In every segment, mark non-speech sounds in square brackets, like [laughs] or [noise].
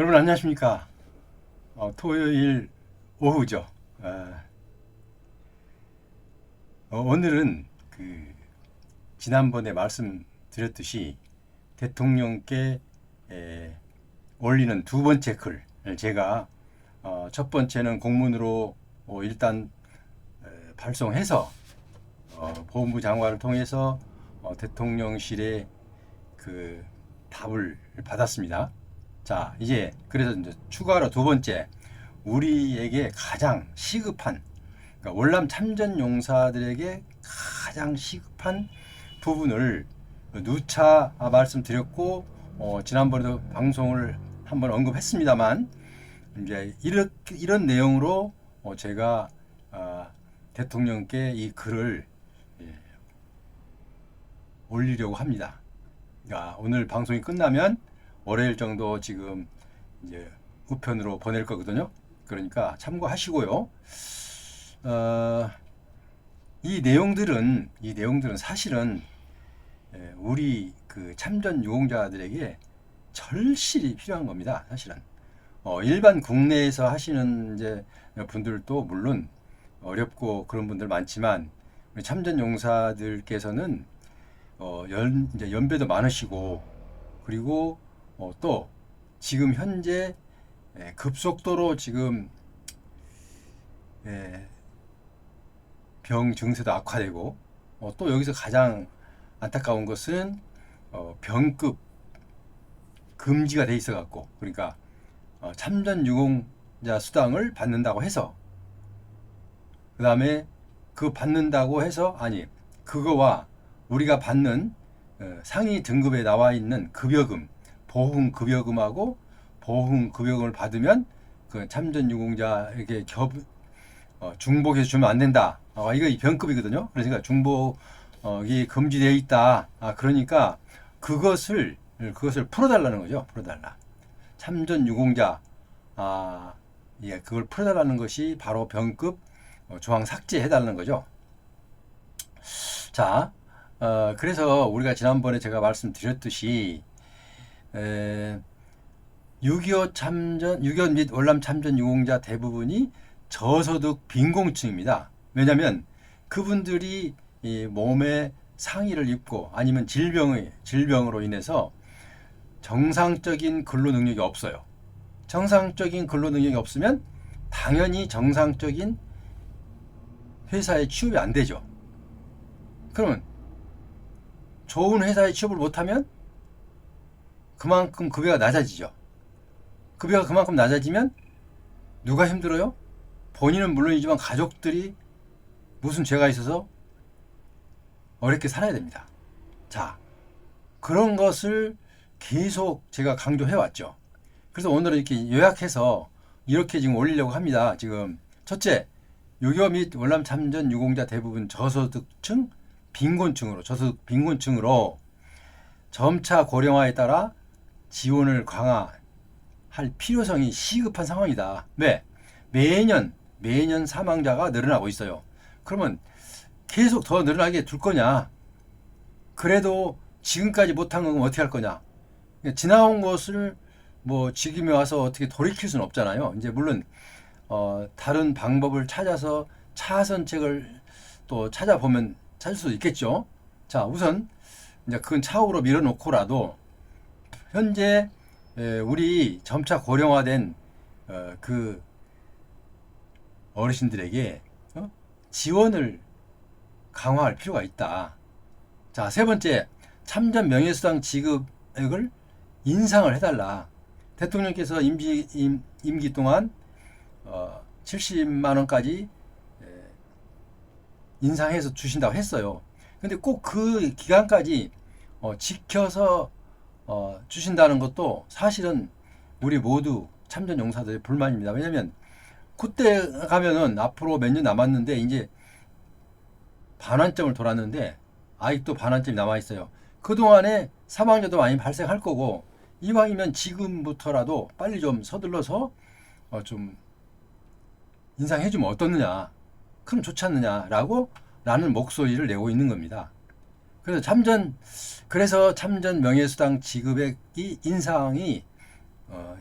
여러분 안녕하십니까? 어, 토요일 오후죠. 아, 어, 오늘은 그 지난번에 말씀드렸듯이 대통령께 에, 올리는 두 번째 글을 제가 어, 첫 번째는 공문으로 어, 일단 에, 발송해서 어, 보훈부 장관을 통해서 어, 대통령실에 그 답을 받았습니다. 자, 이제 그래서 이제 추가로 두 번째 우리에게 가장 시급한 그러니까 월남 참전 용사들에게 가장 시급한 부분을 누차 말씀드렸고 어, 지난번에도 방송을 한번 언급했습니다만 이제 이렇게 이런 내용으로 어, 제가 아, 대통령께 이 글을 예, 올리려고 합니다. 그러니까 오늘 방송이 끝나면 월요일 정도 지금 이제 우편으로 보낼 거거든요. 그러니까 참고하시고요. 어, 이 내용들은 이 내용들은 사실은 예, 우리 그 참전 유공자들에게 절실히 필요한 겁니다. 사실은 어, 일반 국내에서 하시는 이제 분들도 물론 어렵고 그런 분들 많지만 우리 참전 용사들께서는 어, 연 이제 연배도 많으시고 그리고 어, 또 지금 현재 예, 급속도로 지금 예, 병 증세도 악화되고 어, 또 여기서 가장 안타까운 것은 어, 병급 금지가 돼 있어 갖고 그러니까 어, 참전 유공자 수당을 받는다고 해서 그 다음에 그 받는다고 해서 아니 그거와 우리가 받는 어, 상위 등급에 나와 있는 급여금 보훈 급여금하고 보훈 급여금을 받으면 그 참전 유공자에게 겹 어, 중복해서 주면 안 된다. 어, 이거 병급이거든요. 그러니까 중복이 금지되어 있다. 아, 그러니까 그것을 그것을 풀어달라는 거죠. 풀어달라. 참전 유공자 아, 예, 그걸 풀어달라는 것이 바로 병급 어, 조항 삭제해달라는 거죠. 자, 어, 그래서 우리가 지난번에 제가 말씀드렸듯이 에, 6.25 참전, 6.25 및 월남 참전 유공자 대부분이 저소득 빈곤층입니다. 왜냐하면 그분들이 이 몸에 상의를 입고 아니면 질병의 질병으로 인해서 정상적인 근로 능력이 없어요. 정상적인 근로 능력이 없으면 당연히 정상적인 회사에 취업이 안 되죠. 그러면 좋은 회사에 취업을 못하면 그만큼 급여가 낮아지죠. 급여가 그만큼 낮아지면 누가 힘들어요? 본인은 물론이지만 가족들이 무슨 죄가 있어서 어렵게 살아야 됩니다. 자, 그런 것을 계속 제가 강조해 왔죠. 그래서 오늘은 이렇게 요약해서 이렇게 지금 올리려고 합니다. 지금 첫째, 유교 및 월남 참전 유공자 대부분 저소득층, 빈곤층으로 저소득 빈곤층으로 점차 고령화에 따라 지원을 강화할 필요성이 시급한 상황이다. 왜? 매년 매년 사망자가 늘어나고 있어요. 그러면 계속 더 늘어나게 둘 거냐? 그래도 지금까지 못한 건 어떻게 할 거냐? 지나온 것을 뭐 지금에 와서 어떻게 돌이킬 수는 없잖아요. 이제 물론 어, 다른 방법을 찾아서 차선책을 또 찾아보면 찾을 수도 있겠죠. 자, 우선 이제 그건 차후로 밀어놓고라도 현재 우리 점차 고령화된 어, 그 어르신들에게 어? 지원을 강화할 필요가 있다. 자, 세 번째, 참전 명예수당 지급액을 인상을 해달라. 대통령께서 임기, 임, 임기 동안 어, 70만 원까지 인상해서 주신다고 했어요. 근데 꼭 그 기간까지 어, 지켜서 어, 주신다는 것도 사실은 우리 모두 참전 용사들의 불만입니다. 왜냐하면 그때 가면은 앞으로 몇 년 남았는데 이제 반환점을 돌았는데 아직도 반환점이 남아 있어요. 그 동안에 사망자도 많이 발생할 거고 이왕이면 지금부터라도 빨리 좀 서둘러서 어, 좀 인상해주면 어떻느냐, 그럼 좋지 않느냐라고 라는 목소리를 내고 있는 겁니다. 그래서 참전 그래서 참전 명예수당 지급액이 인상이 어,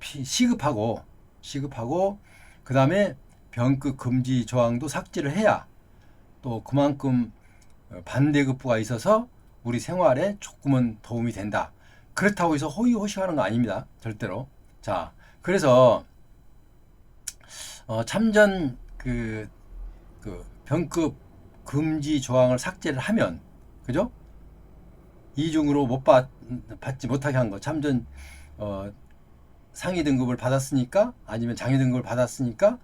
피- 시급하고 시급하고 그 다음에 병급 금지 조항도 삭제를 해야 또 그만큼 어, 반대급부가 있어서 우리 생활에 조금은 도움이 된다. 그렇다고 해서 호의호식하는 거 아닙니다. 절대로. 자, 그래서 어, 참전 그, 그 병급 금지 조항을 삭제를 하면 그죠? 이중으로 못 받, 받지 못하게 한 거. 참전 어, 상위 등급을 받았으니까 아니면 장애 등급을 받았으니까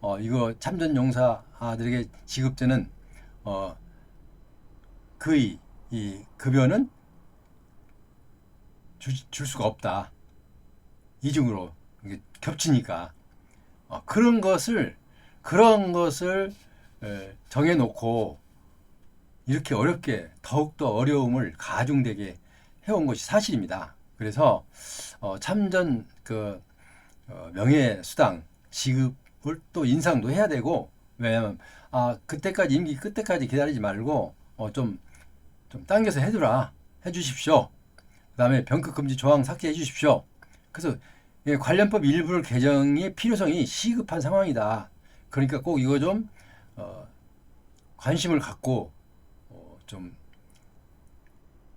어, 이거 참전 용사들에게 지급되는 어, 그의 이 급여는 주, 줄 수가 없다. 이중으로 겹치니까 어, 그런 것을 그런 것을 에, 정해놓고 이렇게 어렵게 더욱더 어려움을 가중되게 해온 것이 사실입니다. 그래서 어, 참전 그 어, 명예 수당 지급을 또 인상도 해야 되고 왜냐하면 아 그때까지 임기 끝때까지 기다리지 말고 어, 좀, 좀 당겨서 해두라 해주십시오. 그다음에 병급 금지 조항 삭제해 주십시오. 그래서 예, 관련법 일부 개정의 필요성이 시급한 상황이다. 그러니까 꼭 이거 좀 어, 관심을 갖고 어, 좀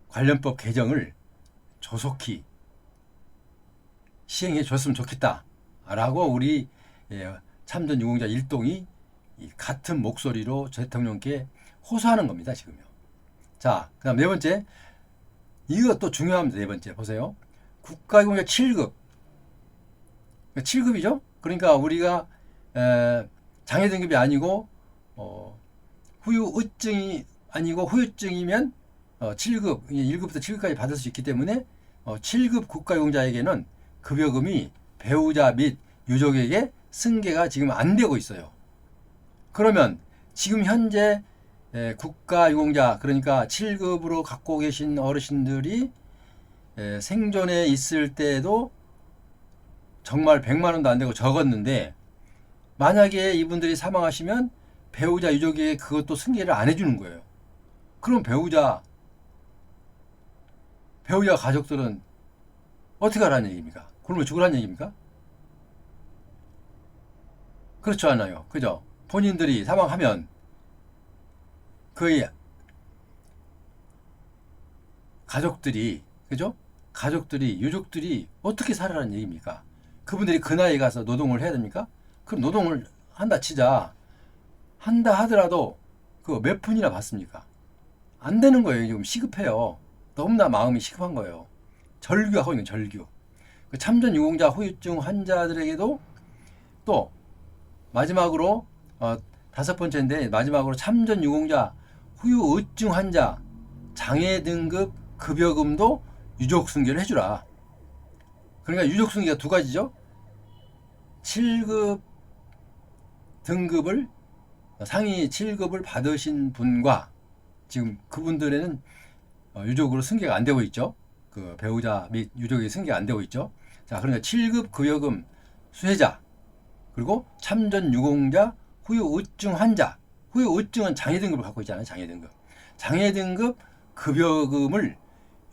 관련법 개정을 조속히 시행해 줬으면 좋겠다라고 우리 예, 참전 유공자 일동이 이 같은 목소리로 대통령께 호소하는 겁니다 지금요. 자, 그다음 네 번째 이것도 중요합니다. 네 번째 보세요. 국가유공자 7급 7급이죠. 그러니까 우리가 에, 장애 등급이 아니고 어, 후유증이 아니고 후유증이면 어, 7급 1급부터 7급까지 받을 수 있기 때문에 어, 7급 국가유공자에게는 급여금이 배우자 및 유족에게 승계가 지금 안 되고 있어요. 그러면 지금 현재 에, 국가유공자 그러니까 7급으로 갖고 계신 어르신들이 에, 생존에 있을 때도 정말 100만 원도 안 되고 적었는데 만약에 이분들이 사망하시면 배우자 유족에게 그것도 승계를 안 해주는 거예요. 그럼 배우자 배우자 가족들은 어떻게 하라는 얘기입니까? 굶어 죽으라는 얘기입니까? 그렇지 않아요. 그죠? 본인들이 사망하면 거의 가족들이 그죠? 가족들이 유족들이 어떻게 살아라는 얘기입니까? 그분들이 그 나이에 가서 노동을 해야 됩니까? 그럼 노동을 한다 치자 한다 하더라도 그 몇 푼이나 받습니까? 안 되는 거예요. 지금 시급해요. 너무나 마음이 시급한 거예요. 절규하고 있는 절규. 그 참전 유공자 후유증 환자들에게도 또 마지막으로 어, 다섯 번째인데 마지막으로 참전 유공자 후유증 환자 장애 등급 급여금도 유족 승계를 해주라. 그러니까 유족 승계가 두 가지죠. 7급 등급을 상위 7급을 받으신 분과 지금 그분들에는 어, 유족으로 승계가 안 되고 있죠. 그 배우자 및 유족이 승계가 안 되고 있죠. 자, 그러니까 7급 급여금 수혜자 그리고 참전 유공자 후유 의증 환자 후유 의증은 장애 등급을 갖고 있잖아요. 장애 등급. 장애 등급 급여금을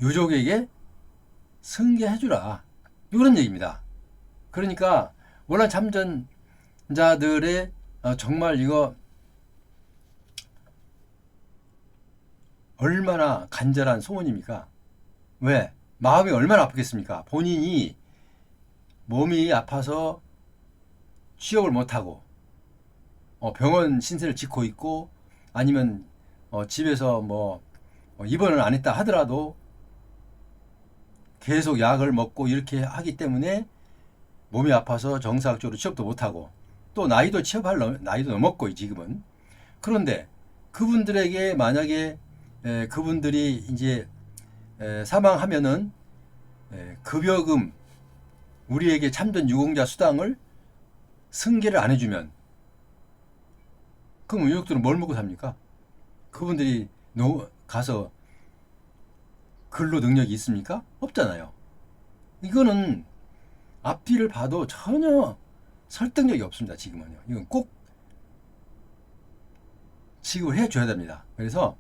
유족에게 승계해 주라. 이런 얘기입니다. 그러니까 원란 참전자들의 어, 정말 이거 얼마나 간절한 소원입니까? 왜? 마음이 얼마나 아프겠습니까? 본인이 몸이 아파서 취업을 못하고 어, 병원 신세를 짓고 있고 아니면 어, 집에서 뭐 어, 입원을 안 했다 하더라도 계속 약을 먹고 이렇게 하기 때문에 몸이 아파서 정상적으로 취업도 못하고 또 나이도 취업할 너- 나이도 넘었고 지금은 그런데 그분들에게 만약에 에, 그분들이 이제 에, 사망하면은 에, 급여금 우리에게 참전 유공자 수당을 승계를 안 해주면 그럼 유족들은 뭘 먹고 삽니까? 그분들이 노, 가서 근로 능력이 있습니까? 없잖아요. 이거는 앞뒤를 봐도 전혀 설득력이 없습니다. 지금은요. 이건 꼭 지급을 해줘야 됩니다. 그래서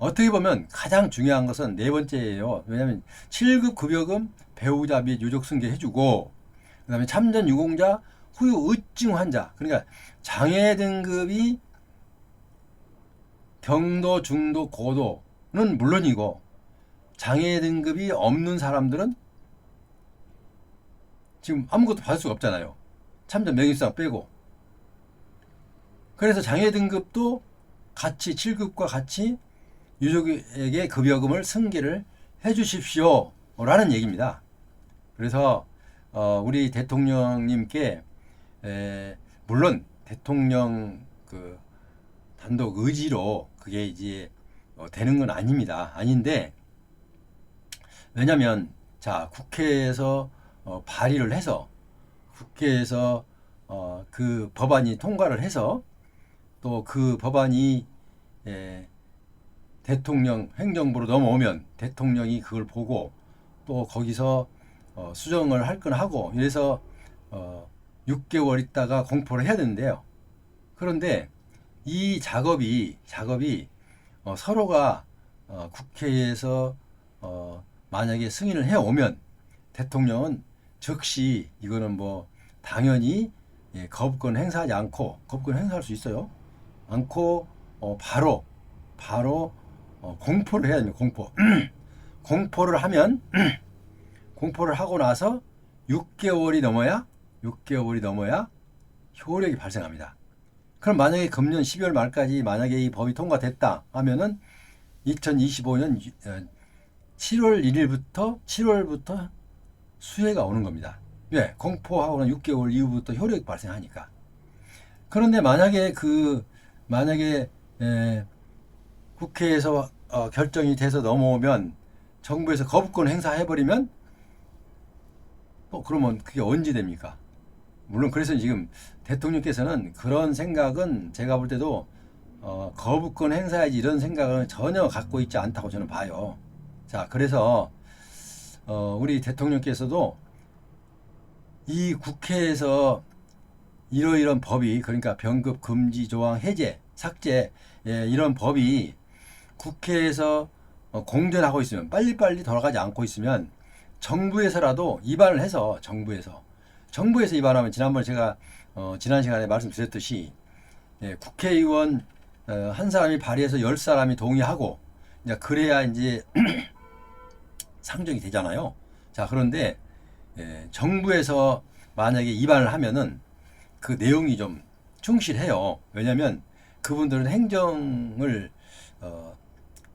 어떻게 보면 가장 중요한 것은 네 번째예요. 왜냐하면 7급 급여금 배우자 및 유족 승계 해주고 그다음에 참전 유공자 후유 의증 환자 그러니까 장애 등급이 경도, 중도, 고도는 물론이고 장애 등급이 없는 사람들은 지금 아무것도 받을 수가 없잖아요. 참전 명예수당 빼고. 그래서 장애 등급도 같이 7급과 같이 유족에게 급여금을 승계를 해 주십시오. 라는 얘기입니다. 그래서 어, 우리 대통령님께 에, 물론 대통령 그 단독 의지로 그게 이제 어, 되는 건 아닙니다. 아닌데 왜냐하면 자 국회에서 어, 발의를 해서 국회에서 어, 그 법안이 통과를 해서 또 그 법안이 에, 대통령 행정부로 넘어오면 대통령이 그걸 보고 또 거기서 어, 수정을 할 건 하고 이래서 어, 6개월 있다가 공포를 해야 되는데요. 그런데 이 작업이 작업이 어, 서로가 어, 국회에서 어, 만약에 승인을 해 오면 대통령은 즉시 이거는 뭐 당연히 예, 거부권 행사하지 않고 거부권 행사할 수 있어요. 않고 어, 바로 바로 어, 공포를 해야 됩니다. 공포 [clears throat] 공포를 하면 [clears throat] 공포를 하고 나서 6개월이 넘어야 6개월이 넘어야 효력이 발생합니다. 그럼 만약에 금년 12월 말까지 만약에 이 법이 통과됐다 하면은 2025년 7월 1일부터 7월부터 수혜가 오는 겁니다. 왜? 공포하고는 6개월 이후부터 효력이 발생하니까. 그런데 만약에 그 만약에 에, 국회에서 어, 결정이 돼서 넘어오면 정부에서 거부권 행사해버리면 또 그러면 그게 언제 됩니까? 물론 그래서 지금 대통령께서는 그런 생각은 제가 볼 때도 어, 거부권 행사해야지 이런 생각은 전혀 갖고 있지 않다고 저는 봐요. 자, 그래서 어, 우리 대통령께서도 이 국회에서 이러이런 법이 그러니까 병급 금지 조항 해제, 삭제 예, 이런 법이 국회에서 어, 공전하고 있으면 빨리빨리 돌아가지 않고 있으면 정부에서라도 위반을 해서 정부에서 정부에서 위반하면 지난번에 제가 어, 지난 시간에 말씀드렸듯이 예, 국회의원 어, 한 사람이 발의해서 열 사람이 동의하고 이제 그래야 이제 [clears throat] 상정이 되잖아요. 자 그런데 예, 정부에서 만약에 위반을 하면은 그 내용이 좀 충실해요. 왜냐하면 그분들은 행정을 어,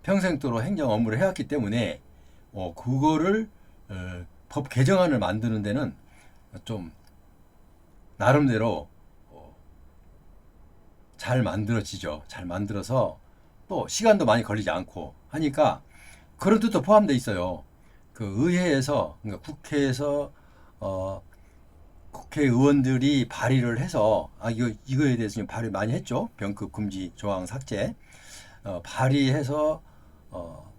평생도록 행정 업무를 해왔기 때문에 어, 그거를 어, 법 개정안을 만드는 데는 좀 나름대로 어, 잘 만들어지죠. 잘 만들어서 또 시간도 많이 걸리지 않고 하니까 그런 뜻도 포함되어 있어요. 그 의회에서 그러니까 국회에서 어 국회의원들이 발의를 해서 아 이거 이거에 대해서 지금 발의 많이 했죠. 병급 금지 조항 삭제 어, 발의해서 어,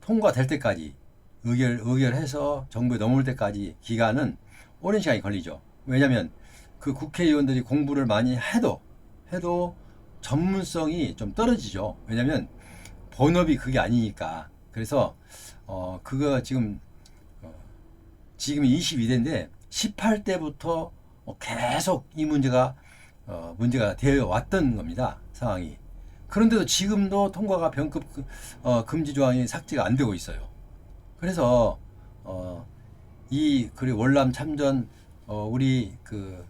통과될 때까지 의결 의결해서 정부에 넘어올 때까지 기간은 오랜 시간이 걸리죠. 왜냐하면 그 국회의원들이 공부를 많이 해도 해도 전문성이 좀 떨어지죠. 왜냐하면 본업이 그게 아니니까. 그래서 어 그거 지금 어, 지금 22대인데 18대부터 계속 이 문제가 어 문제가 되어 왔던 겁니다. 상황이. 그런데도 지금도 통과가 병급 어, 금지 조항이 삭제가 안 되고 있어요. 그래서 어, 이 그리고 월남 참전 어, 우리 그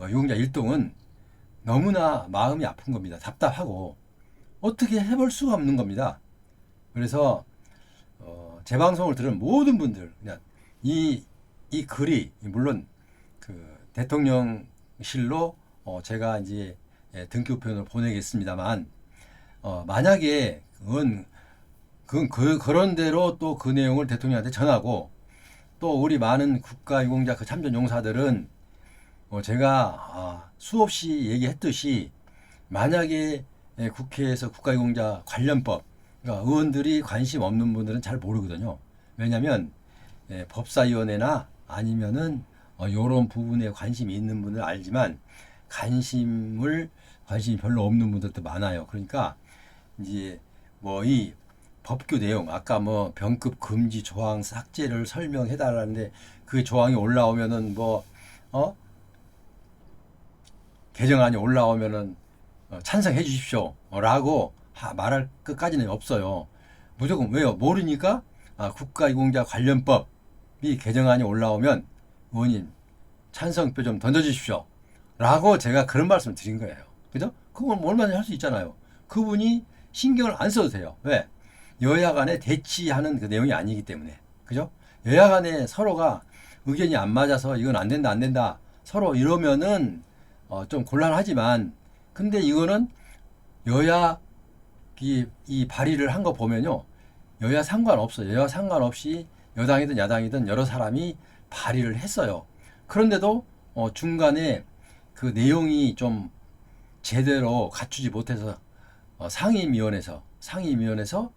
어, 유공자 일동은 너무나 마음이 아픈 겁니다. 답답하고 어떻게 해볼 수가 없는 겁니다. 그래서 어, 제 방송을 들은 모든 분들 그냥 이, 이 글이 물론 그 대통령실로 어, 제가 이제 예, 등기우편을 보내겠습니다만 어, 만약에 그건 그, 그 그런 대로 또 그 내용을 대통령한테 전하고 또 우리 많은 국가 유공자 그 참전 용사들은 어, 제가 아, 수없이 얘기했듯이 만약에 예, 국회에서 국가유공자 관련법 그러니까 의원들이 관심 없는 분들은 잘 모르거든요. 왜냐하면 예, 법사위원회나 아니면은 어, 이런 부분에 관심이 있는 분들 알지만 관심을 관심이 별로 없는 분들도 많아요. 그러니까 이제 뭐 이 법규 내용 아까 뭐 병급 금지 조항 삭제를 설명해 달라는데 그 조항이 올라오면은 뭐어 개정안이 올라오면은 어, 찬성해 주십시오라고 하- 말할 끝까지는 없어요. 무조건 왜요? 모르니까 아, 국가유공자 관련법이 개정안이 올라오면 의원님 찬성표 좀 던져주십시오. 라고 제가 그런 말씀을 드린 거예요. 그죠? 그건 얼마든지 할수 있잖아요. 그분이 신경을 안 써도 돼요. 왜? 여야 간에 대치하는 그 내용이 아니기 때문에. 그죠? 여야 간에 서로가 의견이 안 맞아서 이건 안 된다, 안 된다. 서로 이러면은 어, 좀 곤란하지만 근데 이거는 여야 이, 이 발의를 한 거 보면요. 여야 상관없어요. 여야 상관없이 여당이든 야당이든 여러 사람이 발의를 했어요. 그런데도 어, 중간에 그 내용이 좀 제대로 갖추지 못해서 어, 상임위원회에서 상임위원회에서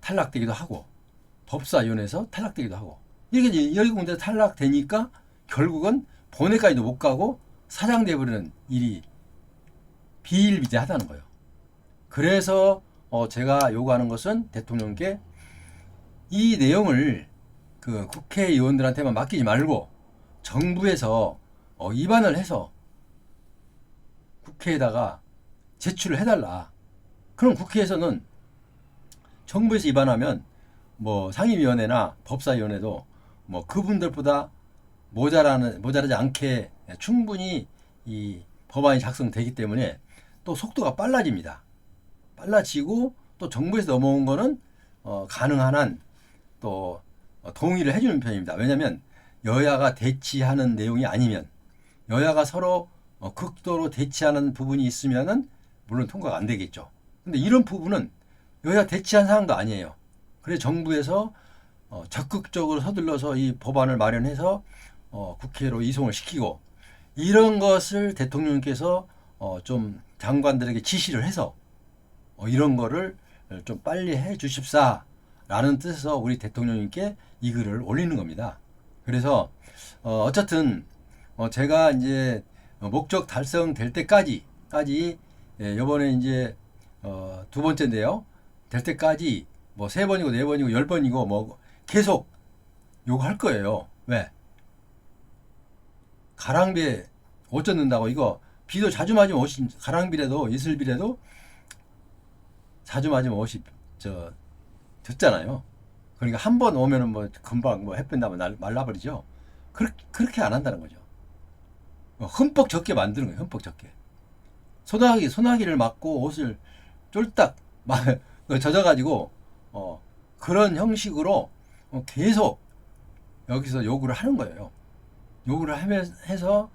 탈락되기도 하고 법사위원회에서 탈락되기도 하고 이렇게 여러 군데 탈락되니까 결국은 본회까지도 못 가고 사장돼 버리는 일이 비일비재하다는 거예요. 그래서 어, 제가 요구하는 것은 대통령께 이 내용을 그 국회의원들한테만 맡기지 말고 정부에서 어, 입안을 해서 국회에다가 제출을 해달라. 그럼 국회에서는 정부에서 입안하면 뭐 상임위원회나 법사위원회도 뭐 그분들보다 모자라는 모자라지 않게 충분히 이 법안이 작성되기 때문에 또 속도가 빨라집니다. 빨라지고 또 정부에서 넘어온 거는 어, 가능한 한또 어, 동의를 해주는 편입니다. 왜냐하면 여야가 대치하는 내용이 아니면 여야가 서로 어, 극도로 대치하는 부분이 있으면은 물론 통과가 안 되겠죠. 근데 이런 부분은 여야 대치한 사항도 아니에요. 그래서 정부에서 어, 적극적으로 서둘러서 이 법안을 마련해서 어, 국회로 이송을 시키고 이런 것을 대통령께서 어, 좀 장관들에게 지시를 해서 어, 이런 거를 좀 빨리 해 주십사라는 뜻에서 우리 대통령님께 이 글을 올리는 겁니다. 그래서 어, 어쨌든 어, 제가 이제 어, 목적 달성될 때까지 까지 예, 이번에 이제 어, 두 번째인데요. 될 때까지 뭐 세 번이고 네 번이고 열 번이고 뭐 계속 요거 할 거예요. 왜? 가랑비에 옷 젖는다고 이거 비도 자주 맞으면 옷이 가랑비라도 이슬비라도 자주 맞으면 옷이 저 젖잖아요. 그러니까 한 번 오면은 뭐 금방 뭐 햇볕 나면 날- 말라버리죠. 그렇게 그렇게 안 한다는 거죠. 어, 흠뻑 젖게 만드는 거예요. 흠뻑 젖게. 소나기 소나기를 맞고 옷을 쫄딱 막 젖어가지고 어, 그런 형식으로 어, 계속 여기서 요구를 하는 거예요. 요구를 해서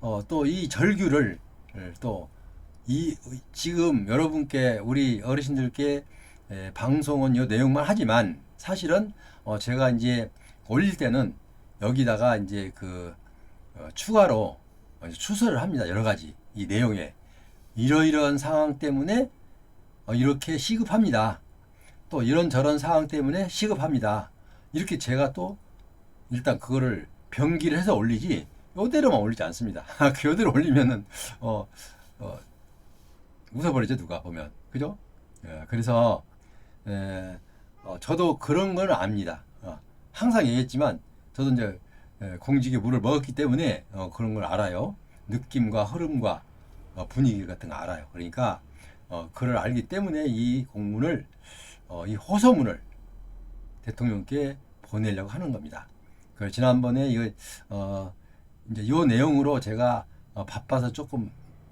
어, 또 이 절규를 또 이 지금 여러분께 우리 어르신들께 에, 방송은 요 내용만 하지만 사실은 어, 제가 이제 올릴 때는 여기다가 이제 그 어, 추가로 어, 추설을 합니다. 여러 가지 이 내용에 이러이러한 상황 때문에 어, 이렇게 시급합니다. 또 이런저런 상황 때문에 시급합니다. 이렇게 제가 또 일단 그거를 변기를 해서 올리지 요대로만 올리지 않습니다. [laughs] 그 요대로 올리면은 어, 어 웃어버리죠 누가 보면 그죠? 예, 그래서 에, 어, 저도 그런 걸 압니다. 어, 항상 얘기했지만 저도 이제 에, 공직에 물을 먹었기 때문에 어, 그런 걸 알아요. 느낌과 흐름과 어, 분위기 같은 거 알아요. 그러니까 어, 그걸 알기 때문에 이 공문을 어, 이 호소문을 대통령께 보내려고 하는 겁니다. 그 지난번에 이거 어, 이제 요 내용으로 제가 어, 바빠서 조금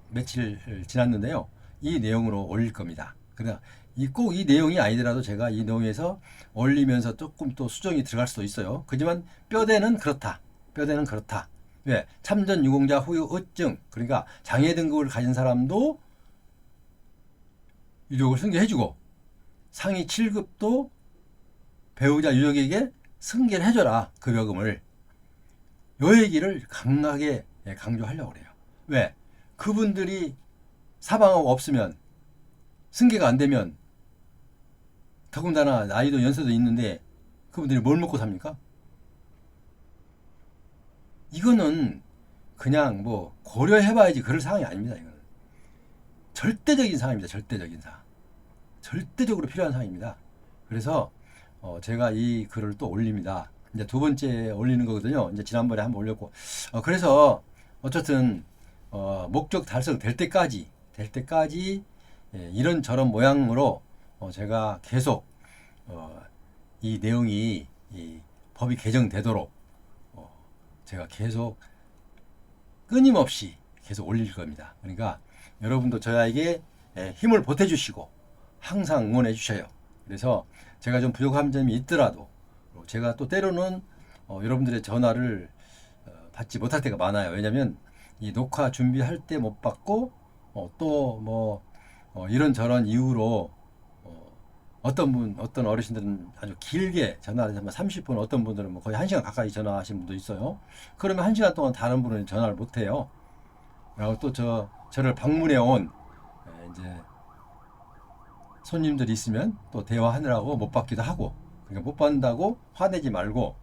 며칠 지났는데요. 이 내용으로 올릴 겁니다. 그러나 이꼭 이 내용이 아니더라도 제가 이 내용에서 올리면서 조금 또 수정이 들어갈 수도 있어요. 그지만 뼈대는 그렇다. 뼈대는 그렇다. 왜? 참전 유공자 후유 의증 그러니까 장애 등급을 가진 사람도 유족을 승계해주고 상위 7급도 배우자 유족에게 승계를 해줘라 급여금을 요 얘기를 강하게 예, 강조하려고 그래요. 왜? 그분들이 사방하고 없으면 승계가 안 되면 더군다나 나이도 연세도 있는데 그분들이 뭘 먹고 삽니까? 이거는 그냥 뭐 고려해봐야지 그럴 상황이 아닙니다. 이거는 절대적인 상황입니다. 절대적인 상황. 절대적으로 필요한 상황입니다. 그래서 어 제가 이 글을 또 올립니다. 이제 두 번째 올리는 거거든요. 이제 지난번에 한번 올렸고. 어, 그래서 어쨌든 어, 목적 달성 될 때까지 될 때까지 예, 이런 저런 모양으로 어, 제가 계속 어, 이 내용이 이 법이 개정되도록 어, 제가 계속 끊임없이 계속 올릴 겁니다. 그러니까 여러분도 저에게 예, 힘을 보태주시고 항상 응원해 주셔요. 그래서 제가 좀 부족한 점이 있더라도 제가 또 때로는 어, 여러분들의 전화를 어, 받지 못할 때가 많아요. 왜냐하면 이 녹화 준비할 때 못 받고 어, 또뭐 어, 이런 저런 이유로 어, 어떤 분 어떤 어르신들은 아주 길게 전화를 하면 30분 어떤 분들은 뭐 거의 1시간 가까이 전화하신 분도 있어요. 그러면 1시간 동안 다른 분은 전화를 못 해요. 그리고 또 저 저를 방문해 온 에, 이제 손님들이 있으면 또 대화하느라고 못 받기도 하고 그러니까 못 받는다고 화내지 말고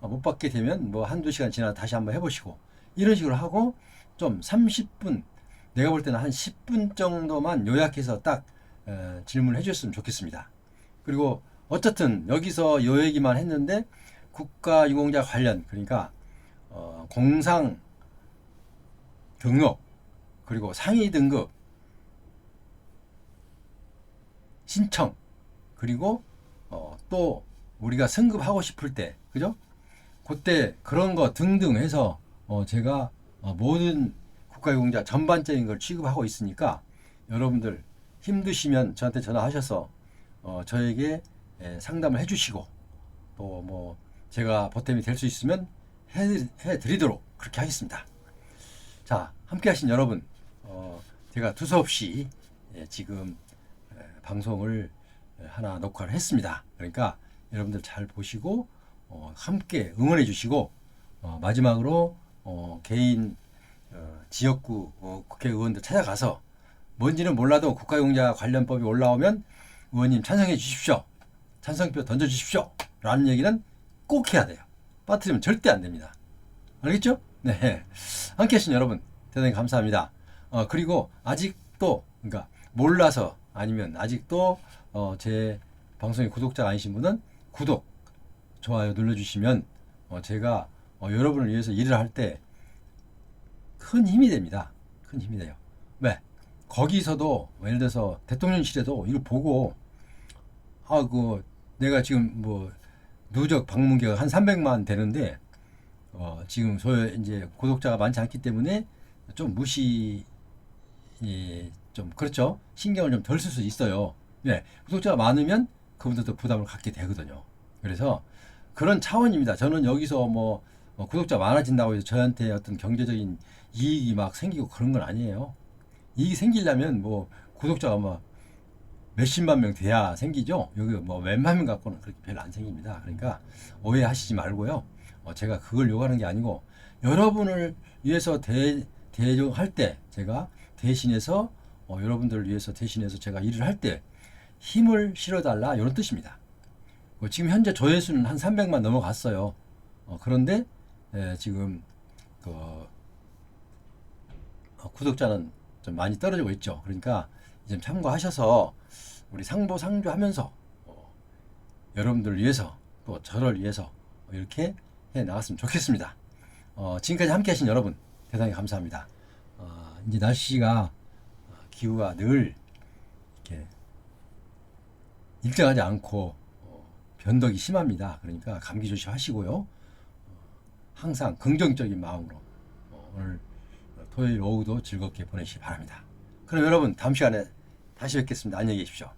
어, 못 받게 되면 뭐 한두 시간 지나 다시 한번 해보시고 이런 식으로 하고 좀 30분 내가 볼 때는 한 10분 정도만 요약해서 딱 에, 질문을 해줬으면 좋겠습니다. 그리고 어쨌든 여기서 요 얘기만 했는데 국가유공자 관련 그러니까 어, 공상 등록 그리고 상위 등급 신청 그리고 어, 또 우리가 승급하고 싶을 때 그죠? 그때 그런 거 등등 해서 어, 제가 어, 모든 국가유공자 전반적인 걸 취급하고 있으니까 여러분들 힘드시면 저한테 전화하셔서 어, 저에게 에, 상담을 해주시고 또 뭐 제가 보탬이 될 수 있으면 해, 해드리도록 그렇게 하겠습니다. 자, 함께 하신 여러분, 어, 제가 두서없이 예, 지금 에, 방송을 에, 하나 녹화를 했습니다. 그러니까 여러분들 잘 보시고 어, 함께 응원해 주시고 어, 마지막으로 어, 개인 어, 지역구 어, 국회의원들 찾아가서 뭔지는 몰라도 국가용자 관련법이 올라오면 의원님 찬성해 주십시오. 찬성표 던져 주십시오. 라는 얘기는 꼭 해야 돼요. 빠뜨리면 절대 안 됩니다. 알겠죠? 네. 함께 하신 여러분, 대단히 감사합니다. 어, 그리고 아직도, 그러니까 몰라서 아니면 아직도 어, 제 방송의 구독자가 아니신 분은 구독, 좋아요 눌러주시면 어, 제가 어, 여러분을 위해서 일을 할 때 큰 힘이 됩니다. 큰 힘이 돼요. 왜? 거기서도 예를 들어서 대통령실에도 이걸 보고 아 그 내가 지금 뭐 누적 방문객가 한 300만 되는데 어 지금 저 이제 구독자가 많지 않기 때문에 좀 무시 예, 좀 그렇죠 신경을 좀 덜 쓸 수 있어요. 예, 구독자가 많으면 그분들도 부담을 갖게 되거든요. 그래서 그런 차원입니다. 저는 여기서 뭐 어, 구독자 많아진다고 해서 저한테 어떤 경제적인 이익이 막 생기고 그런 건 아니에요. 이익이 생기려면 뭐 구독자가 뭐 몇십만 명 돼야 생기죠. 여기 뭐 웬만 명 갖고는 그렇게 별로 안 생깁니다. 그러니까 오해하시지 말고요. 어, 제가 그걸 요구하는 게 아니고 여러분을 위해서 대, 대할 때 제가 대신해서 어, 여러분들을 위해서 대신해서 제가 일을 할 때 힘을 실어달라 이런 뜻입니다. 어, 지금 현재 조회수는 한 300만 넘어갔어요. 어, 그런데 에, 지금 그 어, 구독자는 좀 많이 떨어지고 있죠. 그러니까 좀 참고하셔서 우리 상보 상조하면서 어, 여러분들 위해서 또 저를 위해서 이렇게 해 나갔으면 좋겠습니다. 어, 지금까지 함께 하신 여러분 대단히 감사합니다. 어, 이제 날씨가 어, 기후가 늘 이렇게 일정하지 않고 어, 변덕이 심합니다. 그러니까 감기 조심하시고요. 어, 항상 긍정적인 마음으로 어, 오늘 토요일 오후도 즐겁게 보내시기 바랍니다. 그럼 여러분 다음 시간에 다시 뵙겠습니다. 안녕히 계십시오.